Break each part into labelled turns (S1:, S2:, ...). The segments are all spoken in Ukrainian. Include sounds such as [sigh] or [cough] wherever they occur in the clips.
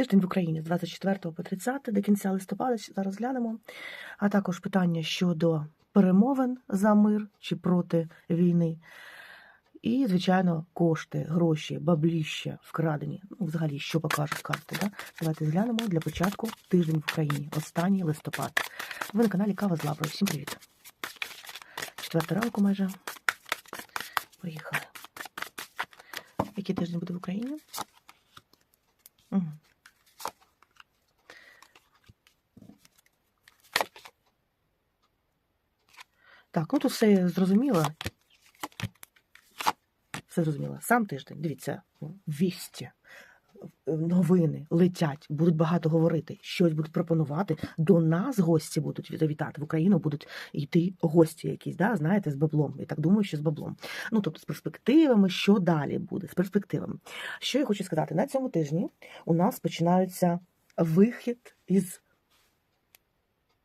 S1: Тиждень в Україні з 24 по 30 до кінця листопада зараз глянемо. А також питання щодо перемовин за мир чи проти війни. І, звичайно, кошти, гроші, бабліща вкрадені. Ну, взагалі, що покажуть карти. Да? Давайте зглянемо для початку тиждень в Україні, останній листопад. Ви на каналі Кава з Лаврою. Всім привіт. Четверта ранку майже. Поїхали. Який тиждень буде в Україні? Угу. Так, ну тут все зрозуміло. Все зрозуміло. Сам тиждень, дивіться, вісті, новини летять, будуть багато говорити, щось будуть пропонувати. До нас гості будуть завітати в Україну, будуть йти гості якісь, да, знаєте, з баблом. Я так думаю, що з баблом. Ну, тобто, з перспективами, що далі буде, з перспективами. Що я хочу сказати, на цьому тижні у нас починаються вихід із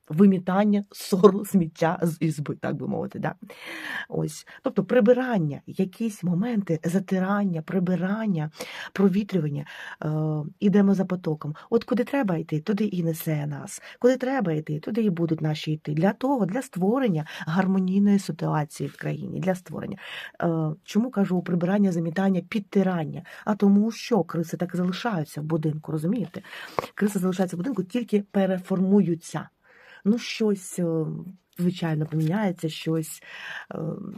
S1: вимітання ссору сміття з ізби, так би мовити. Да? Ось. Тобто прибирання, якісь моменти затирання, прибирання, провітрювання, е, ідемо за потоком. От куди треба йти, туди і несе нас. Куди треба йти, туди і будуть наші йти. Для того, для створення гармонійної ситуації в країні, для створення. Е, чому кажу прибирання, замітання, підтирання? А тому, що криси так залишаються в будинку, розумієте? Криси залишаються в будинку, тільки переформуються ну, щось, е, звичайно, поміняється, щось, е,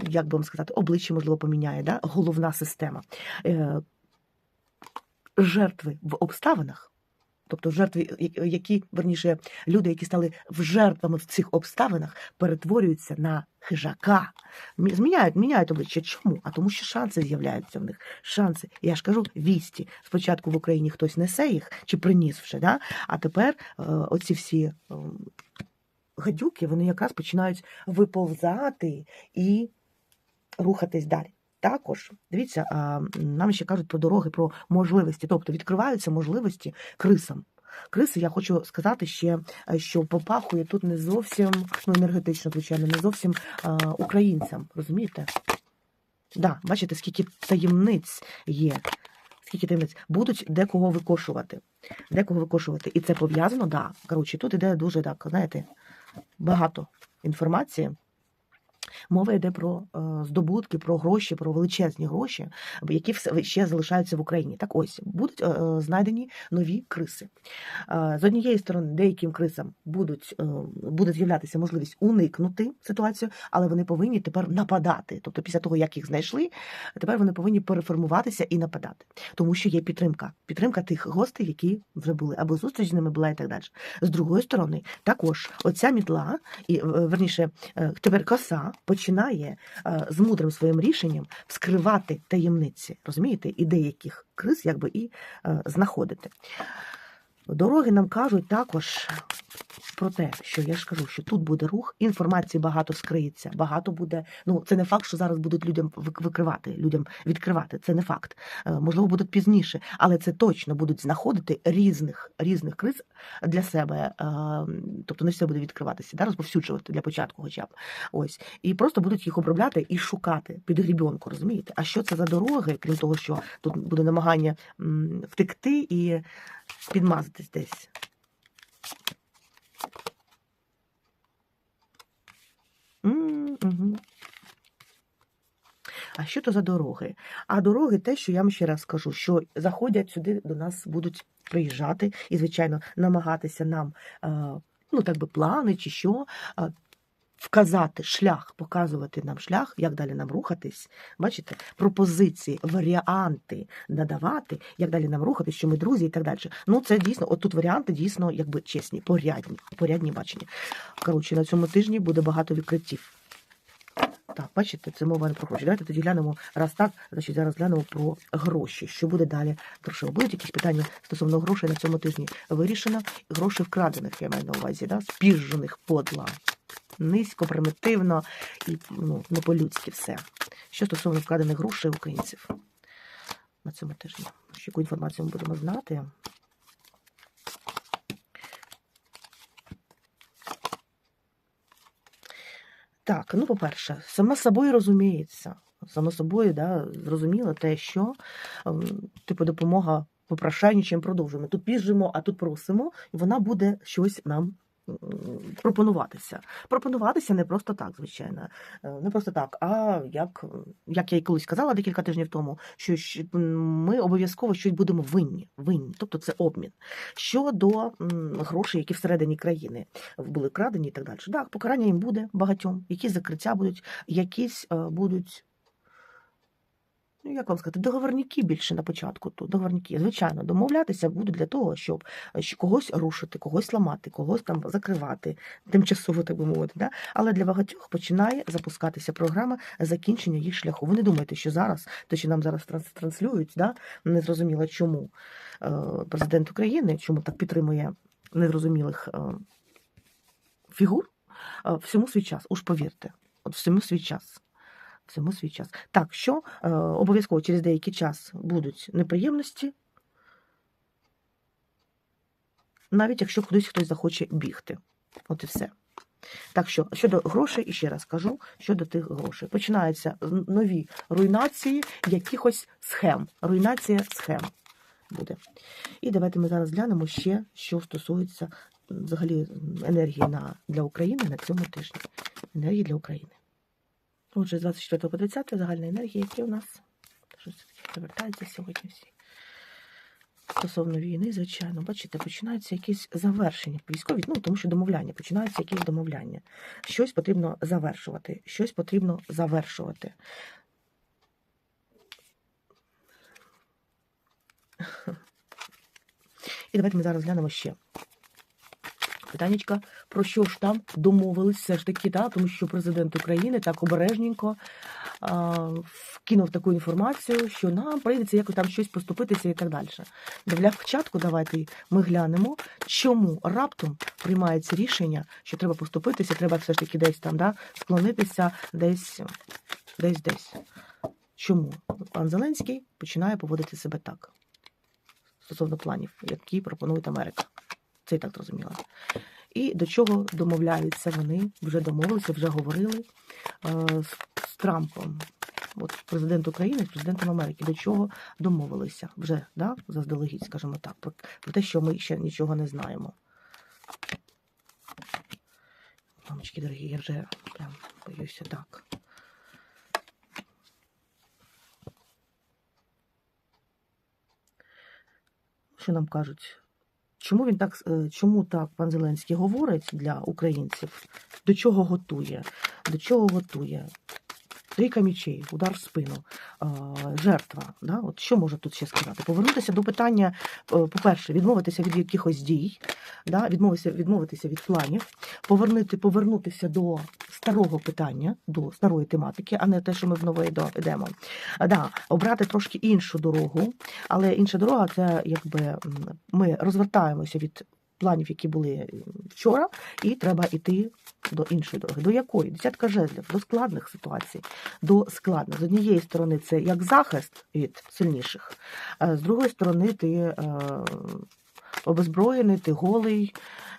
S1: як би вам сказати, обличчя, можливо, поміняє, да? головна система. Е, жертви в обставинах. Тобто жертви, які, верніше, люди, які стали жертвами в цих обставинах, перетворюються на хижака, зміняють, міняють обличчя. Чому? А тому що шанси з'являються в них. Шанси. Я ж кажу, вісті. Спочатку в Україні хтось несе їх чи приніс вже, да? а тепер оці всі ем, гадюки вони якраз починають виповзати і рухатись далі. Також дивіться, нам ще кажуть про дороги, про можливості, тобто відкриваються можливості крисам. Криси, я хочу сказати ще, що попахує тут не зовсім ну, енергетично, звичайно, не зовсім а, українцям. Розумієте? Да, бачите, скільки таємниць є. Скільки таємниць будуть декого викошувати. Декого викошувати. І це пов'язано, да. Коротше, тут іде дуже так, знаєте багато інформації. Мова йде про е, здобутки, про гроші, про величезні гроші, які ще залишаються в Україні. Так ось будуть е, е, знайдені нові криси. З однієї сторони, деяким крисам будуть, буде з'являтися можливість уникнути ситуацію, але вони повинні тепер нападати. Тобто, після того, як їх знайшли, тепер вони повинні переформуватися і нападати, тому що є підтримка. Підтримка тих гостей, які вже були, або зустріч з ними була і так далі. З другої сторони, також оця мітла, і верніше, тепер коса починає е, з мудрим своїм рішенням вскривати таємниці, розумієте, і деяких криз якби і е, знаходити. Дороги нам кажуть також про те, що я ж кажу, що тут буде рух, інформації багато скриється, багато буде. Ну це не факт, що зараз будуть людям викривати, людям відкривати. Це не факт. Е, можливо, будуть пізніше, але це точно будуть знаходити різних різних криз для себе. Е, тобто не все буде відкриватися, да, розповсюджувати для початку, хоча б ось, і просто будуть їх обробляти і шукати під грібінку, розумієте? А що це за дороги, крім того, що тут буде намагання втекти і підмазатись десь. А що то за дороги? А дороги те, що я вам ще раз скажу, що заходять сюди, до нас будуть приїжджати і, звичайно, намагатися нам, ну так би плани чи що, вказати шлях, показувати нам шлях, як далі нам рухатись. Бачите, пропозиції, варіанти надавати, як далі нам рухатись, що ми друзі і так далі. Ну, це дійсно, от тут варіанти дійсно якби чесні, порядні, порядні бачення. Коротше, на цьому тижні буде багато відкриттів. Так, бачите, це мова не про гроші. Давайте тоді глянемо, раз так, значить зараз глянемо про гроші. Що буде далі? Грошиво. Будуть якісь питання стосовно грошей на цьому тижні вирішено. Грошей вкрадених, я маю на увазі, да? спіжених подла низько, примітивно і ну, не по-людськи все. Що стосовно вкладених грошей українців на цьому тижні. Яку інформацію ми будемо знати? Так, ну, по-перше, сама собою розуміється. Само собою, да, зрозуміло те, що ем, типу допомога попрошайнічим продовжуємо. Тут біжимо, а тут просимо, і вона буде щось нам пропонуватися. Пропонуватися не просто так, звичайно. Е, Не просто так, а як, як я й колись казала декілька тижнів тому, що ми обов'язково щось будемо винні. винні. Тобто це обмін. Щодо грошей, які всередині країни були крадені і так далі. Так, покарання їм буде багатьом, якісь закриття будуть, якісь е, будуть. Ну, як вам сказати, договорники більше на початку тут. Договорники, звичайно, домовлятися будуть для того, щоб е, когось рушити, когось ламати, когось там закривати, тимчасово, так би мовити. Да? Але для багатьох починає запускатися програма закінчення їх шляху. Ви не думаєте, що зараз, те, що нам зараз транс- транслюють, да? не зрозуміло, чому е, президент України, чому так підтримує незрозумілих е, фігур, всьому свій час, уж повірте, от всьому свій час. Всьому свій час. Так, що е, обов'язково через деякий час будуть неприємності, навіть якщо кудись хтось захоче бігти. От і все. Так що щодо грошей, і ще раз кажу, щодо тих грошей. Починаються нові руйнації якихось схем. Руйнація схем буде. І давайте ми зараз глянемо ще, що стосується взагалі енергії на, для України на цьому тижні. Енергії для України. Отже, з 24 по 30 загальна енергія, які у нас таке повертається сьогодні всі. Стосовно війни, звичайно, бачите, починаються якісь завершення військові, ну тому що домовляння, починаються якісь домовляння. Щось потрібно завершувати, щось потрібно завершувати. І давайте ми зараз глянемо ще. Питаннячка, про що ж там домовились все ж таки, да? тому що президент України так обережненько а, вкинув таку інформацію, що нам прийдеться якось там щось поступитися і так далі. Для початку давайте ми глянемо, чому раптом приймається рішення, що треба поступитися, треба все ж таки десь там да, склонитися, десь, десь, десь. Чому пан Зеленський починає поводити себе так стосовно планів, які пропонує Америка? Це і так зрозуміло. І до чого домовляються вони, вже домовилися, вже говорили е, з, Трампом. От президент України з президентом Америки до чого домовилися вже да, заздалегідь, скажімо так, про те, що ми ще нічого не знаємо. Мамочки дорогі, я вже прям боюся так. Що нам кажуть? Чому він так, е, чому так пан Зеленський говорить для українців? До чого готує? До чого готує? Трійка мічей, удар в спину, жертва. Да? От що можна тут ще сказати? Повернутися до питання, е, по-перше, відмовитися від якихось дій, да? відмовитися, відмовитися від планів, повернути, повернутися до старого питання, до старої тематики, а не те, що ми в нове йдемо. Да, обрати трошки іншу дорогу, але інша дорога це якби ми розвертаємося від планів, які були вчора, і треба йти до іншої дороги. До якої? Десятка жезлів, до складних ситуацій, до складних. З однієї сторони, це як захист від сильніших, а з другої сторони, ти е, обезброєний, ти голий,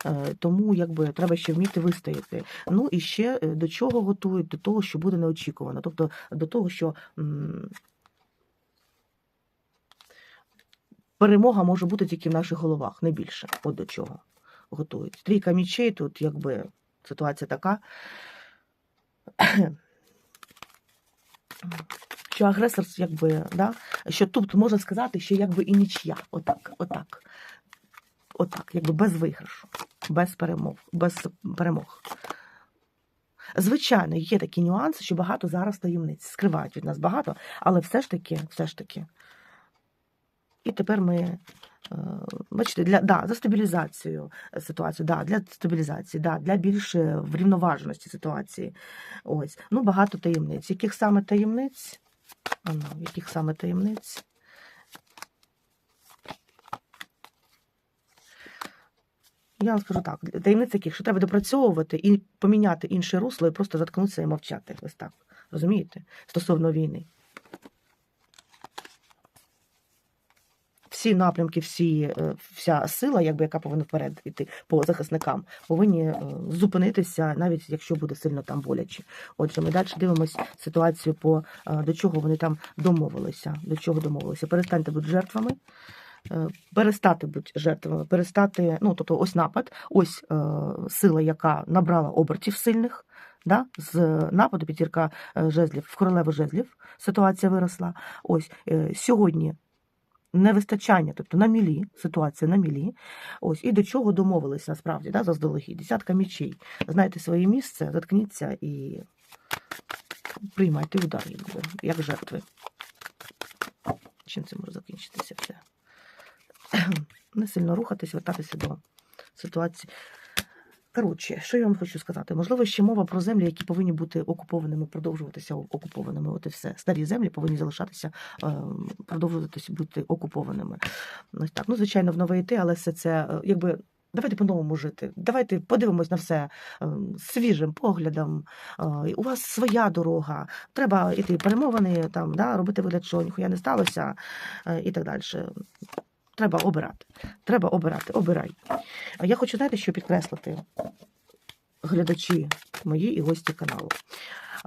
S1: е, тому якби треба ще вміти вистояти. Ну і ще е, до чого готують? До того, що буде неочікувано. Тобто до того, що. Перемога може бути тільки в наших головах, не більше. От до чого готують. Трійка мічей тут, якби ситуація така, [clears throat] що агресор, якби, да, що тут можна сказати, що якби і нічия. Отак, отак. Отак, якби без виграшу, без перемог, без перемог. Звичайно, є такі нюанси, що багато зараз таємниць скривають від нас багато, але все ж таки, все ж таки. І тепер ми, бачите, для, да, за стабілізацію ситуації, да, для стабілізації, да, для більш е, врівноваженості ситуації. Ось. Ну, багато таємниць. Яких саме таємниць? А ну, яких саме таємниць? Я вам скажу так, таємниць яких, що треба допрацьовувати і поміняти інше русло і просто заткнутися і мовчати. Ось так. Розумієте? Стосовно війни. Всі напрямки, всі, е, вся сила, якби яка повинна вперед йти по захисникам, повинні е, зупинитися, навіть якщо буде сильно там боляче. Отже, ми далі дивимося ситуацію по е, до чого вони там домовилися. До чого домовилися. Перестаньте бути жертвами. перестати бути жертвами, перестати, ну тобто, ось напад, ось е, сила, яка набрала обертів сильних. Да? З нападу п'ятірка е, жезлів в королеву жезлів ситуація виросла. Ось е, сьогодні невистачання, тобто на мілі, ситуація на мілі. Ось і до чого домовились насправді, да, заздалегідь. Десятка мічей. Знайте своє місце, заткніться і приймайте удар, як жертви. Чим це може закінчитися все? [clears throat] Не сильно рухатись, вертатися до ситуації. Коротше, що я вам хочу сказати? Можливо, ще мова про землі, які повинні бути окупованими, продовжуватися окупованими. От і все. Старі землі повинні залишатися, е, продовжуватися бути окупованими. Ось так. Ну, звичайно, в нове йти, але все це е, якби. Давайте по-новому жити. Давайте подивимось на все е, свіжим поглядом. У вас своя дорога. Треба йти перемовини, там, да, робити вигляд, що ніхуя не сталося, і так далі. Треба обирати. Треба обирати. Обирай. А я хочу, знаєте, що підкреслити глядачі мої і гості каналу.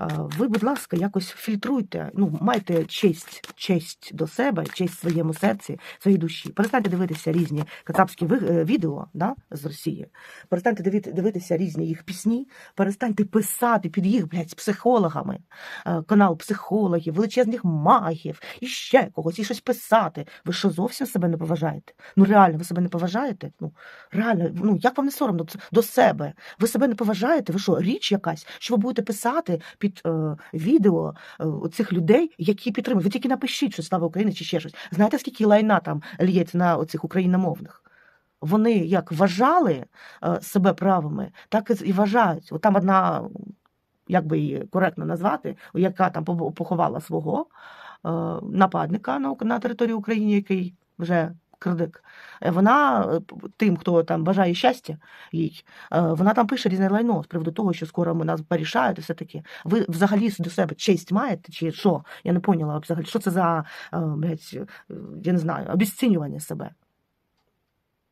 S1: Ви, будь ласка, якось фільтруйте, ну, майте честь, честь до себе, честь своєму серці, своїй душі. Перестаньте дивитися різні кацапські е, відео да, з Росії. Перестаньте дивитися різні їх пісні, перестаньте писати під їх, блядь, психологами, е, канал психологів, величезних магів, і ще когось, і щось писати. Ви що зовсім себе не поважаєте? Ну реально, ви себе не поважаєте? Ну реально, ну як вам не соромно до себе? Ви себе не поважаєте? Ви що, річ якась? Що ви будете писати під е, відео е, оцих людей, які підтримують? Ви тільки напишіть, що слава Україні чи ще щось. Знаєте, скільки лайна там лється на оцих україномовних? Вони як вважали е, себе правими, так і вважають. От там одна, як би її коректно назвати, яка там поховала свого е, нападника на, на території України, який вже крадик. Е, Вона е, тим, хто там бажає щастя їй, е, вона там пише різне лайно з приводу того, що скоро ми нас порішають і все таке. Ви взагалі до себе честь маєте, чи що? Я не поняла взагалі, що це за е, блядь, е, я не знаю, обіцінювання себе.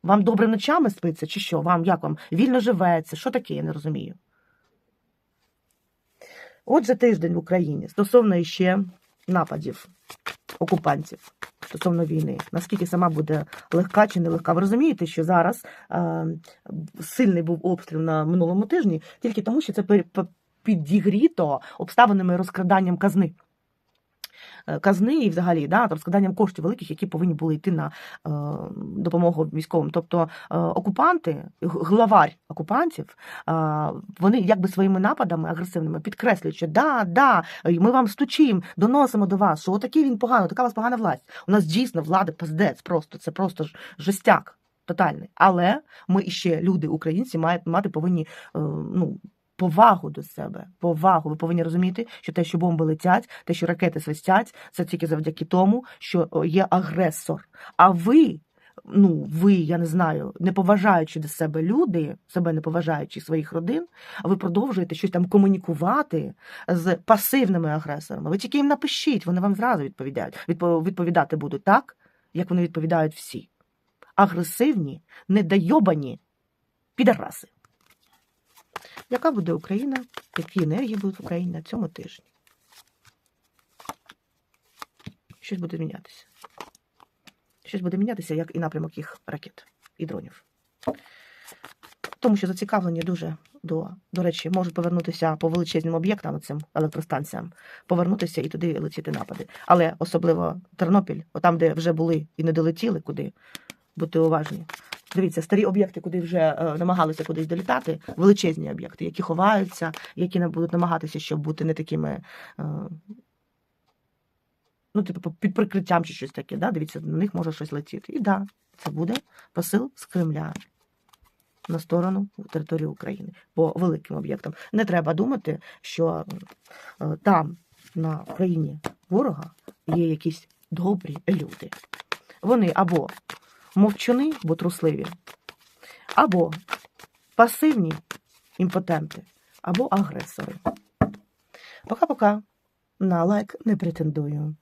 S1: Вам добре ночами спиться, чи що? Вам як вам вільно живеться? Що таке, я не розумію. Отже, тиждень в Україні стосовно ще нападів окупантів стосовно війни. Наскільки сама буде легка чи не легка? Ви розумієте, що зараз е, сильний був обстріл на минулому тижні тільки тому, що це підігріто обставинами розкраданням казни. Е, Казни і взагалі да, розкраданням коштів великих, які повинні були йти на е, допомогу військовим. Тобто е, окупанти, главарь окупантів, вони якби своїми нападами агресивними підкреслюють, що да, да, ми вам стучимо, доносимо до вас, що отакий він поганий, така у вас погана власть. У нас дійсно влада пиздець, просто це просто жестяк тотальний. Але ми іще люди, українці, мають мати повинні ну. Повагу до себе, повагу. Ви повинні розуміти, що те, що бомби летять, те, що ракети свистять, це тільки завдяки тому, що є агресор. А ви, ну ви, я не знаю, не поважаючи до себе люди, себе не поважаючи своїх родин, ви продовжуєте щось там комунікувати з пасивними агресорами. Ви тільки їм напишіть, вони вам зразу відповідають. Відпо- Відповідати будуть так, як вони відповідають всі. Агресивні, недойобані підараси. Яка буде Україна? Які енергії будуть в Україні на цьому тижні? Щось буде мінятися. Щось буде мінятися, як і напрямок їх ракет і дронів. Тому що зацікавлені дуже до, до речі, можуть повернутися по величезним об'єктам, цим електростанціям, повернутися і туди летіти напади. Але особливо Тернопіль, отам, де вже були і не долетіли, куди бути уважні. Дивіться, старі об'єкти, куди вже е, намагалися кудись долітати, величезні об'єкти, які ховаються, які не будуть намагатися, щоб бути не такими. Е, ну, типу, під прикриттям чи щось таке, да? дивіться, на них може щось летіти. І да, це буде посил з Кремля на сторону території України по великим об'єктам. Не треба думати, що е, там, на країні ворога, є якісь добрі люди. Вони або мовчуни, бо трусливі, або пасивні імпотенти, або агресори. Пока-пока. На лайк не претендую.